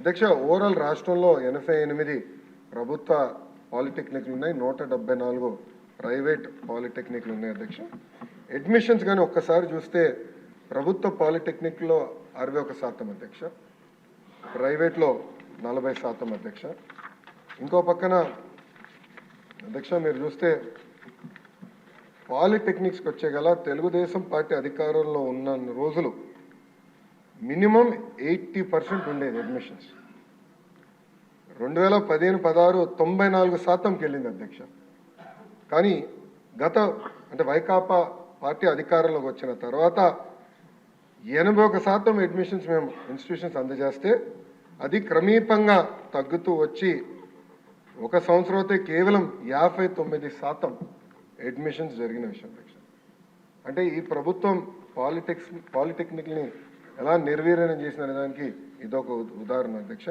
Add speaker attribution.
Speaker 1: అధ్యక్ష ఓవరాల్ రాష్ట్రంలో ఎనభై ఎనిమిది ప్రభుత్వ పాలిటెక్నిక్లు ఉన్నాయి. నూట డెబ్బై నాలుగు ప్రైవేట్ పాలిటెక్నిక్లు ఉన్నాయి అధ్యక్ష. అడ్మిషన్స్ కానీ ఒక్కసారి చూస్తే ప్రభుత్వ పాలిటెక్నిక్లో అరవై ఒక శాతం అధ్యక్ష. ప్రైవేట్లో నలభై శాతం అధ్యక్ష. ఇంకో పక్కన అధ్యక్ష మీరు చూస్తే పాలిటెక్నిక్స్కి వచ్చే గల తెలుగుదేశం పార్టీ అధికారంలో ఉన్న రోజులు మినిమం ఎయిటీ పర్సెంట్ ఉండేది అడ్మిషన్స్ రెండు వేల పదిహేను పదహారు తొంభై నాలుగు శాతంకి వెళ్ళింది అధ్యక్ష. కానీ గత అంటే వైకాపా పార్టీ అధికారంలోకి వచ్చిన తర్వాత ఎనభై ఒక శాతం అడ్మిషన్స్ మేము ఇన్స్టిట్యూషన్స్ అందజేస్తే అది క్రమీపంగా తగ్గుతూ వచ్చి ఒక సంవత్సరం అయితే కేవలం యాభై తొమ్మిది శాతం అడ్మిషన్స్ జరిగిన విషయం అధ్యక్ష. అంటే ఈ ప్రభుత్వం పాలిటెక్స్ పాలిటెక్నిక్ని ఎలా నిర్వీర్యం చేసిన దానికి ఇదొక ఉ- ఉదాహరణ అధ్యక్ష.